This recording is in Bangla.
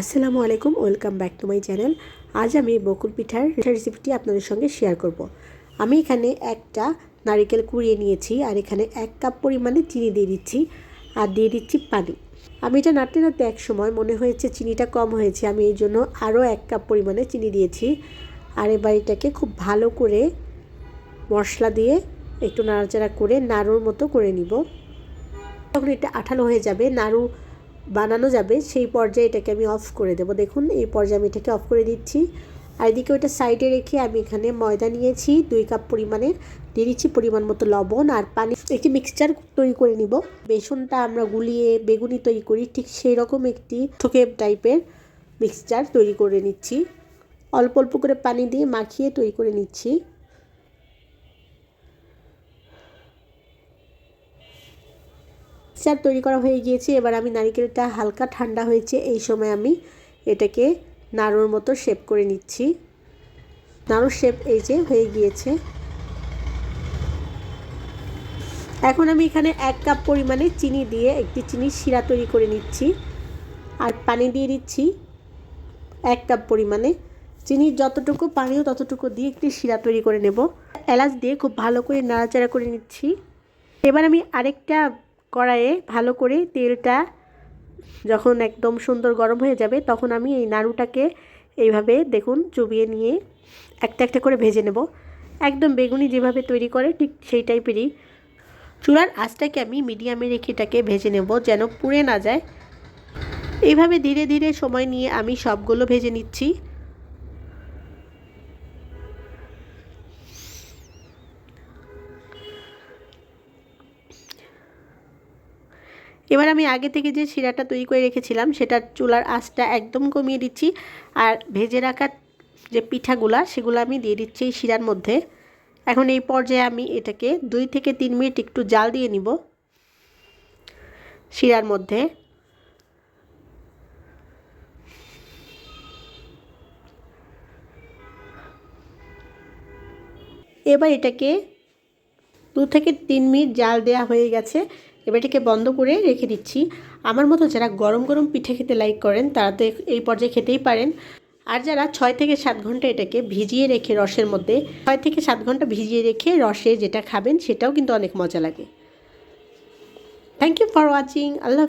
আসসালামু আলাইকুম, welcome back to my channel. আজ আমি বকুল পিঠার রেসিপিটি আপনাদের সঙ্গে শেয়ার করব। আমি এখানে একটা নারিকেল কুড়িয়ে নিয়েছি আর এখানে এক কাপ পরিমাণে চিনি দিয়ে দিচ্ছি আর দিয়ে দিচ্ছি পানি। আমি এটা নাড়তে নাড়তে এক সময় মনে হয়েছে চিনিটা কম হয়েছে, আমি এই জন্য আরও এক কাপ পরিমাণে চিনি দিয়েছি। আর এবার এটাকে খুব ভালো করে মশলা দিয়ে একটু নাড়াচাড়া করে নাড়ুর মতো করে নিব। তখন এটা আঠালো হয়ে যাবে, নাড়ু বানানো যাবে, সেই পর্যায়ে এটাকে আমি অফ করে দেবো। দেখুন, এই পর্যায়ে আমি এটাকে অফ করে দিচ্ছি। আর এদিকে ওইটা সাইডে রেখে আমি এখানে ময়দা নিয়েছি, দুই কাপ পরিমাণের দিয়ে দিচ্ছি পরিমাণ মতো লবণ আর পানি। একটি মিক্সচার তৈরি করে নিব। বেসনটা আমরা গুলিয়ে বেগুনি তৈরি করি, ঠিক সেই রকম একটি থোকে টাইপের মিক্সচার তৈরি করে নিচ্ছি। অল্প অল্প করে পানি দিয়ে মাখিয়ে তৈরি করে নিচ্ছি। মিক্সচার তৈরি করা হয়ে গিয়েছে। এবার আমি নারিকেলটা হালকা ঠান্ডা হয়েছে, এই সময় আমি এটাকে নাড়ুর মতো শেপ করে নিচ্ছি। নাড়ুর শেপ এই যে হয়ে গিয়েছে। এখন আমি এখানে এক কাপ পরিমাণে চিনি দিয়ে একটি চিনির শিরা তৈরি করে নিচ্ছি। আর পানি দিয়ে দিচ্ছি এক কাপ পরিমাণে। চিনির যতটুকু পানিও ততটুকু দিয়ে একটি শিরা তৈরি করে নেব। এলাচ দিয়ে খুব ভালো করে নাড়াচাড়া করে নিচ্ছি। এবার আমি আরেকটা কড়াইয়ে ভালো করে তেলটা যখন একদম সুন্দর গরম হয়ে যাবে, তখন আমি এই নাড়ুটাকে এইভাবে দেখুন চুবিয়ে নিয়ে একটা একটা করে ভেজে নেব। একদম বেগুনি যেভাবে তৈরি করে ঠিক সেই টাইপেরই। চুলার আঁচটাকে আমি মিডিয়ামে রেখে এটাকে ভেজে নেব যেন পুড়ে না যায়। এইভাবে ধীরে ধীরে সময় নিয়ে আমি সবগুলো ভেজে নিচ্ছি। এবার আমি আগে থেকে যে শিরাটা তৈরি করে রেখেছিলাম সেটা চুলার আঁচটা একদম কমিয়ে দিচ্ছি আর ভেজে রাখা যে পিঠাগুলা, সেগুলো আমি দিয়ে দিচ্ছি এই শিরার মধ্যে। এখন এই পর্যায়ে আমি এটাকে দুই থেকে তিন মিনিট একটু জাল দিয়ে নিব শিরার মধ্যে। এবার এটাকে দু থেকে তিন মিনিট জাল দেওয়া হয়ে গেছে। এবার এটাকে বন্ধ করে রেখে দিচ্ছি। আমার মতো যারা গরম গরম পিঠে খেতে লাইক করেন, তারা তো এই পর্যায়ে খেতেই পারেন। আর যারা ছয় থেকে সাত ঘণ্টা এটাকে ভিজিয়ে রেখে রসের মধ্যে, ছয় থেকে সাত ঘণ্টা ভিজিয়ে রেখে রসে যেটা খাবেন, সেটাও কিন্তু অনেক মজা লাগে। Thank you for watching Allah